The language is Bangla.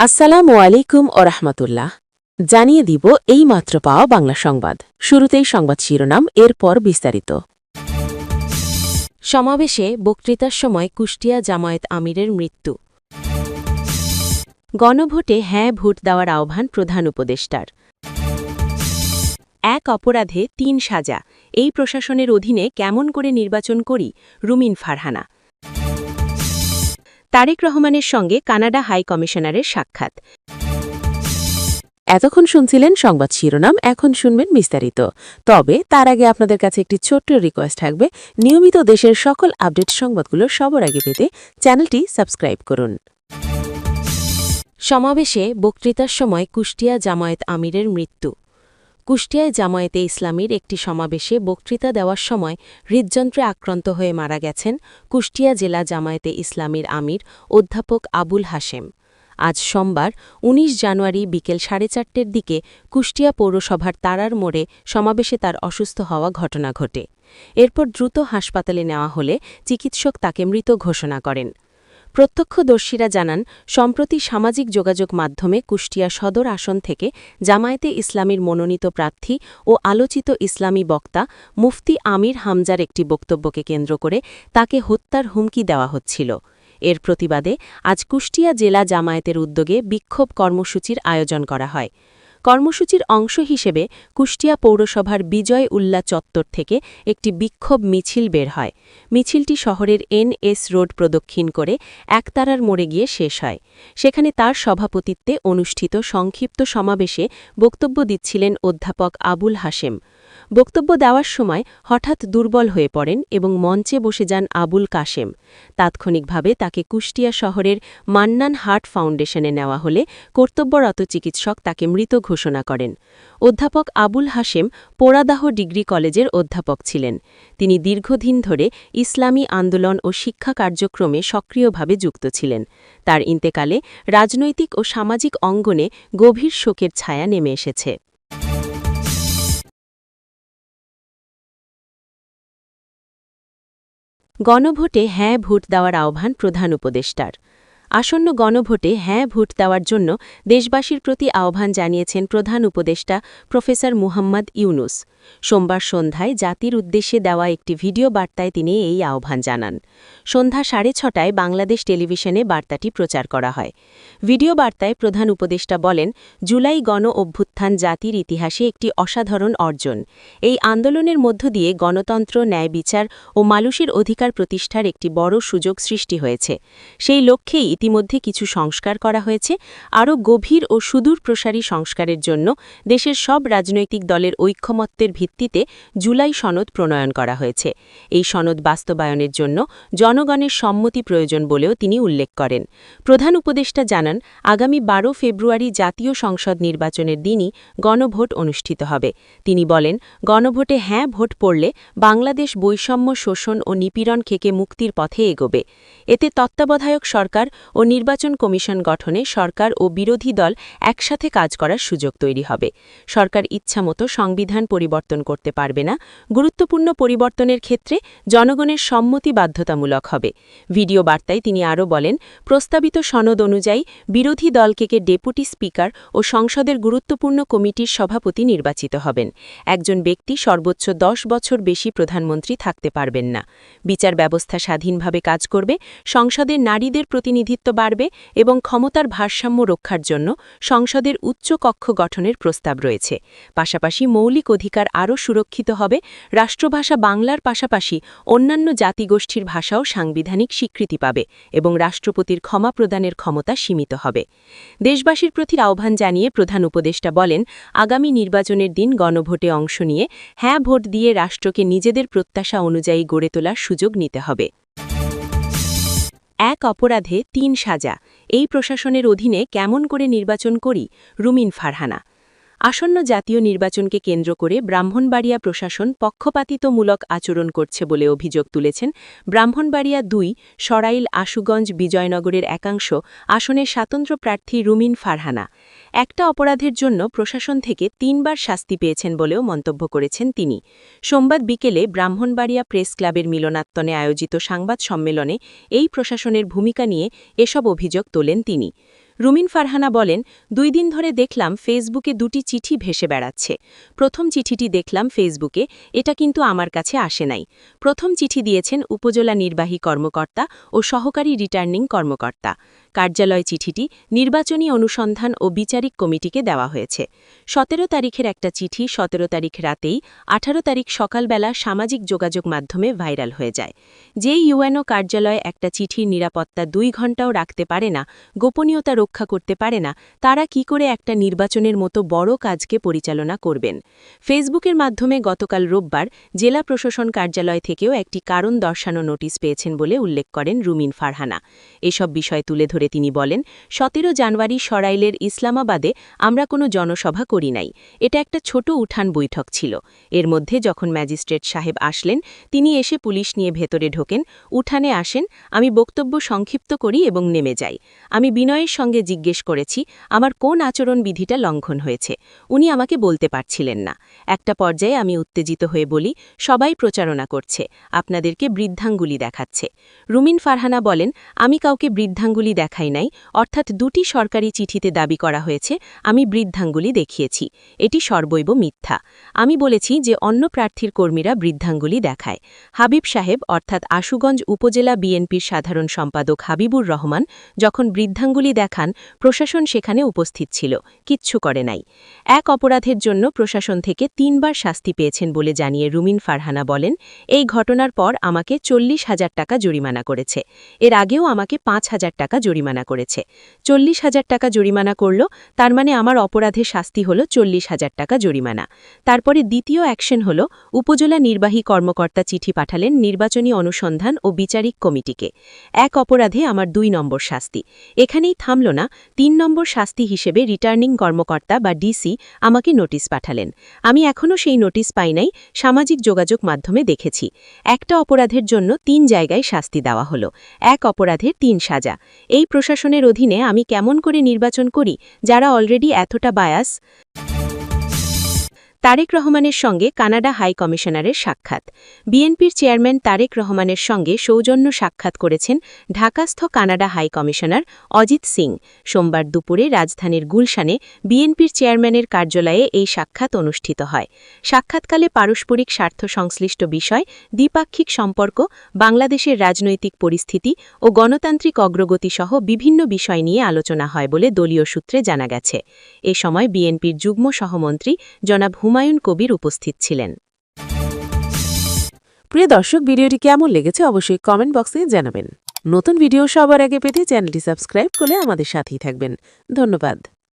আসসালামু আলাইকুম ও রহমতুল্লাহ। জানিয়ে দিব এই মাত্র পাওয়া বাংলা সংবাদ। শুরুতেই সংবাদ শিরোনাম, এরপর বিস্তারিত। সমাবেশে বক্তৃতার সময় কুষ্টিয়া জামায়াত আমিরের মৃত্যু। গণভোটে হ্যাঁ ভোট দেওয়ার আহ্বান প্রধান উপদেষ্টার। এক অপরাধে তিন সাজা। এই প্রশাসনের অধীনে কেমন করে নির্বাচন করি, রুমিন ফারহানা। তারেক রহমানের সঙ্গে কানাডা হাই কমিশনারের সাক্ষাৎ। এতক্ষণ শুনছিলেন সংবাদ শিরোনাম, এখন শুনবেন বিস্তারিত। তবে তার আগে আপনাদের কাছে একটি ছোট্ট রিকোয়েস্ট থাকবে। নিয়মিত দেশের সকল আপডেট সংবাদগুলো সবার আগে পেতে চ্যানেলটি সাবস্ক্রাইব করুন। সমাবেশে বক্তৃতার সময় কুষ্টিয়া জামায়াত আমিরের মৃত্যু। কুষ্টিয়ায় জামায়াতে ইসলামীর একটি সমাবেশে বক্তৃতা দেওয়ার সময় হৃদযন্ত্রে আক্রান্ত হয়ে মারা গেছেন কুষ্টিয়া জেলা জামায়াতে ইসলামীর আমির অধ্যাপক আবুল হাশেম। আজ সোমবার ১৯ জানুয়ারি বিকেল সাড়ে চারটের দিকে কুষ্টিয়া পৌরসভার তারার মোড়ে সমাবেশে তার অসুস্থ হওয়া ঘটনা ঘটে। এরপর দ্রুত হাসপাতালে নেওয়া হলে চিকিৎসক তাকে মৃত ঘোষণা করেন। প্রত্যক্ষদর্শীরা জানান, সম্প্রতি সামাজিক যোগাযোগ মাধ্যমে কুষ্টিয়া সদর আসন থেকে জামায়াতে ইসলামীর মনোনীত প্রার্থী ও আলোচিত ইসলামী বক্তা মুফতি আমির হামজার একটি বক্তব্যকে কেন্দ্র করে তাকে হত্যার হুমকি দেওয়া হচ্ছিল। এর প্রতিবাদে আজ কুষ্টিয়া জেলা জামায়াতের উদ্যোগে বিক্ষোভ কর্মসূচির আয়োজন করা হয়। কর্মসূচির অংশ হিসেবে কুষ্টিয়া পৌরসভার বিজয় উল্লা চত্বর থেকে একটি বিক্ষোভ মিছিল বের হয়। মিছিলটি শহরের এনএস রোড প্রদক্ষিণ করে একতারার মোড়ে গিয়ে শেষ হয়। সেখানে তার সভাপতিত্বে অনুষ্ঠিত সংক্ষিপ্ত সমাবেশে বক্তব্য দিচ্ছিলেন অধ্যাপক আবুল হাশেম। বক্তব্য দেওয়ার সময় হঠাৎ দুর্বল হয়ে পড়েন এবং মঞ্চে বসে যান আবুল কাশেম। তাৎক্ষণিকভাবে তাকে কুষ্টিয়া শহরের মান্নান হার্ট ফাউন্ডেশনে নেওয়া হলে কর্তব্যরত চিকিৎসক তাকে মৃত ঘোষণা করেন। অধ্যাপক আবুল হাশেম পোড়াদাহ ডিগ্রি কলেজের অধ্যাপক ছিলেন। তিনি দীর্ঘদিন ধরে ইসলামী আন্দোলন ও শিক্ষা কার্যক্রমে সক্রিয়ভাবে যুক্ত ছিলেন। তার ইন্তেকালে রাজনৈতিক ও সামাজিক অঙ্গনে গভীর শোকের ছায়া নেমে এসেছে। গণভোটে হ্যাঁ ভোট দেওয়ার আহ্বান প্রধান উপদেষ্টার। আসন্ন গণভোটে হ্যাঁ ভোট দেওয়ার জন্য দেশবাসীর প্রতি আহ্বান জানিয়েছেন প্রধান উপদেষ্টা প্রফেসর মুহাম্মদ ইউনুস। সোমবার সন্ধ্যায় জাতির উদ্দেশ্যে দেওয়া একটি ভিডিও বার্তায় তিনি এই আহ্বান জানান। সন্ধ্যা সাড়ে ছটায় বাংলাদেশ টেলিভিশনে বার্তাটি প্রচার করা হয়। ভিডিও বার্তায় প্রধান উপদেষ্টা বলেন, জুলাই গণ অভ্যুত্থান জাতির ইতিহাসে একটি অসাধারণ অর্জন। এই আন্দোলনের মধ্য দিয়ে গণতন্ত্র, ন্যায় বিচার ও মানুষের অধিকার প্রতিষ্ঠার একটি বড় সুযোগ সৃষ্টি হয়েছে। সেই লক্ষ্যেই ইতিমধ্যে কিছু সংস্কার করা হয়েছে, আরও গভীর ও সুদূর প্রসারী সংস্কারের জন্য দেশের সব রাজনৈতিক দলের ঐক্যমত্যের ভিত্তিতে জুলাই সনদ প্রণয়ন করা হয়েছে। এই সনদ বাস্তবায়নের জন্য জনগণের সম্মতি প্রয়োজন বলেও তিনি উল্লেখ করেন। প্রধান উপদেষ্টা জানান, আগামী বারো ফেব্রুয়ারি জাতীয় সংসদ নির্বাচনের দিনই গণভোট অনুষ্ঠিত হবে। তিনি বলেন, গণভোটে হ্যাঁ ভোট পড়লে বাংলাদেশ বৈষম্য শোষণ ও নিপীড়ন থেকে মুক্তির পথে এগোবে। এতে তত্ত্বাবধায়ক সরকার ও নির্বাচন কমিশন গঠনে সরকার ও বিরোধী দল একসাথে কাজ করার সুযোগ তৈরি হবে। সরকার ইচ্ছামতো সংবিধান পরিবর্তন করতে পারবে না। গুরুত্বপূর্ণ পরিবর্তনের ক্ষেত্রে জনগণের সম্মতি বাধ্যতামূলক হবে। ভিডিও বার্তায় তিনি আরও বলেন, প্রস্তাবিত সনদ অনুযায়ী বিরোধী দলকে ডেপুটি স্পিকার ও সংসদের গুরুত্বপূর্ণ কমিটির সভাপতি নির্বাচিত হবেন। একজন ব্যক্তি সর্বোচ্চ দশ বছর বেশি প্রধানমন্ত্রী থাকতে পারবেন না। বিচার ব্যবস্থা স্বাধীনভাবে কাজ করবে। সংসদের নারীদের প্রতিনিধিত্ব বাড়বে এবং ক্ষমতার ভারসাম্য রক্ষার জন্য সংসদের উচ্চ কক্ষ গঠনের প্রস্তাব রয়েছে। পাশাপাশি মৌলিক অধিকার আরও সুরক্ষিত হবে, রাষ্ট্রভাষা বাংলার পাশাপাশি অন্যান্য জাতিগোষ্ঠীর ভাষাও সাংবিধানিক স্বীকৃতি পাবে এবং রাষ্ট্রপতির ক্ষমা প্রদানের ক্ষমতা সীমিত হবে। দেশবাসীর প্রতি আহ্বান জানিয়ে প্রধান উপদেষ্টা বলেন, আগামী নির্বাচনের দিন গণভোটে অংশ নিয়ে হ্যাঁ ভোট দিয়ে রাষ্ট্রকে নিজেদের প্রত্যাশা অনুযায়ী গড়ে তোলার সুযোগ নিতে হবে। এক অপরাধে তিন সাজা। এই প্রশাসনের অধীনে কেমন করে নির্বাচন করি? রুমিন ফারহানা। আসন্ন জাতীয় নির্বাচনকে কেন্দ্র করে ব্রাহ্মণবাড়িয়া প্রশাসন পক্ষপাতিত্বমূলক আচরণ করছে বলে অভিযোগ তুলেছেন ব্রাহ্মণবাড়িয়া দুই, সরাইল, আশুগঞ্জ, বিজয়নগরের একাংশ আসনের স্বাতন্ত্র প্রার্থী রুমিন ফারহানা। একটা অপরাধের জন্য প্রশাসন থেকে তিনবার শাস্তি পেয়েছেন বলেও মন্তব্য করেছেন তিনি। সোমবার বিকেলে ব্রাহ্মণবাড়িয়া প্রেস ক্লাবের মিলনাত্তনে আয়োজিত সংবাদ সম্মেলনে এই প্রশাসনের ভূমিকা নিয়ে এসব অভিযোগ তোলেন তিনি। রুমিন ফারহানা বলেন, দুই দিন ধরে দেখলাম ফেসবুকে দুটি চিঠি ভেসে বেড়াচ্ছে। প্রথম চিঠিটি দেখলাম ফেসবুকে, এটা কিন্তু আমার কাছে আসে নাই। প্রথম চিঠি দিয়েছেন উপজেলা নির্বাহী কর্মকর্তা ও সহকারী রিটার্নিং কর্মকর্তা। কার্যালয় চিঠিটি নির্বাচনী অনুসন্ধান ও বিচারিক কমিটিকে দেওয়া হয়েছে। সতেরো তারিখের একটা চিঠি সতেরো তারিখ রাতেই আঠারো তারিখ সকালবেলা সামাজিক যোগাযোগ মাধ্যমে ভাইরাল হয়ে যায়। যে ইউএনও কার্যালয় একটা চিঠির নিরাপত্তা দুই ঘণ্টাও রাখতে পারে না, গোপনীয়তা রক্ষা করতে পারে না, তারা কি করে একটা নির্বাচনের মতো বড় কাজকে পরিচালনা করবেন? ফেসবুকের মাধ্যমে গতকাল রোববার জেলা প্রশাসন কার্যালয় থেকেও একটি কারণ দর্শানো নোটিশ পেয়েছেন বলে উল্লেখ করেন রুমিন ফারহানা। এসব বিষয় তুলে ধরে তিনি বলেন, সতেরো জানুয়ারি সরাইলের ইসলামাবাদে আমরা কোনো জনসভা করি নাই। এটা একটা ছোট উঠান বৈঠক ছিল। এর মধ্যে যখন ম্যাজিস্ট্রেট সাহেব আসলেন, তিনি এসে পুলিশ নিয়ে ভেতরে ঢোকেন, উঠানে আসেন, আমি বক্তব্য সংক্ষিপ্ত করি এবং নেমে যাই। আমি বিনয়ের সঙ্গে জিজ্ঞেস করেছি, আমার কোন আচরণ বিধিটা লঙ্ঘন হয়েছে? উনি আমাকে বলতে পারছিলেন না। একটা পর্যায়ে আমি উত্তেজিত হয়ে বলি, সবাই প্রচারণা করছে, আপনাদেরকে বৃদ্ধাঙ্গুলি দেখাচ্ছে। রুমিন ফারহানা বলেন, আমি কাউকে বৃদ্ধাঙ্গুলি দেখাই নাই, অর্থাৎ দুটি সরকারি চিঠিতে দাবি করা হয়েছে, আমি বৃদ্ধাঙ্গুলি দেখিয়েছি। এটি সর্বৈব মিথ্যা। আমি বলেছি যে অন্য প্রার্থীর কর্মীরা বৃদ্ধাঙ্গুলি দেখায়। হাবিব সাহেব, অর্থাৎ আশুগঞ্জ উপজেলা বিএনপির সাধারণ সম্পাদক হাবিবুর রহমান, যখন বৃদ্ধাঙ্গুলি দেখান, প্রশাসন সেখানে উপস্থিত ছিল। কিচ্ছু করে নাই। এক অপরাধের জন্য প্রশাসন থেকে তিনবার শাস্তি পেয়েছেন বলে জানিয়ে রুমিন ফারহানা বলেন, এই ঘটনার পর আমাকে চল্লিশ হাজার টাকা জরিমানা করেছে। এর আগেও আমাকে পাঁচ হাজার টাকা জরিমানা করেছে। চল্লিশ হাজার টাকা জরিমানা করল, তার মানে আমার অপরাধের শাস্তি হল চল্লিশ হাজার টাকা জরিমানা। তারপরে দ্বিতীয় অ্যাকশন হল, উপজেলা নির্বাহী কর্মকর্তা চিঠি পাঠালেন নির্বাচনী অনুসন্ধান ও বিচারিক কমিটিকে। এক অপরাধে আমার দুই নম্বর শাস্তি। এখানেই থামল না, তিন নম্বর শাস্তি হিসেবে রিটার্নিং কর্মকর্তা বা ডিসি আমাকে নোটিশ পাঠালেন। আমি এখনও সেই নোটিশ পাই নাই, সামাজিক যোগাযোগ মাধ্যমে দেখেছি। একটা অপরাধের জন্য তিন জায়গায় শাস্তি দেওয়া হলো, এক অপরাধের তিন সাজা। এই প্রশাসনের অধীনে আমি কেমন করে নির্বাচন করি যারা অলরেডি এতটা বায়াস তারেক রহমানের সঙ্গে কানাডা হাই কমিশনারের সাক্ষাৎ। বিএনপির চেয়ারম্যান তারেক রহমানের সঙ্গে সৌজন্য সাক্ষাৎ করেছেন ঢাকাস্থ Canada high commissioner Ajit Singh. সোমবার দুপুরে রাজধানীর গুলশানে বিএনপির চেয়ারম্যানের কার্যালয়ে এই সাক্ষাৎ অনুষ্ঠিত হয়। সাক্ষাৎকালে পারস্পরিক স্বার্থ সংশ্লিষ্ট বিষয়, দ্বিপাক্ষিক সম্পর্ক, বাংলাদেশের রাজনৈতিক পরিস্থিতি ও গণতান্ত্রিক অগ্রগতি সহ বিভিন্ন বিষয় নিয়ে আলোচনা হয় বলে দলীয় সূত্রে জানা গেছে। এ সময় বিএনপির যুগ্ম সহমন্ত্রী জনাব হুমায়ুন কবির উপস্থিত ছিলেন। প্রিয় দর্শক, ভিডিওটি কেমন লেগেছে অবশ্যই কমেন্ট বক্সে জানাবেন। নতুন ভিডিও সবার আগে পেতে চ্যানেলটি সাবস্ক্রাইব করে আমাদের সাথেই থাকবেন। ধন্যবাদ।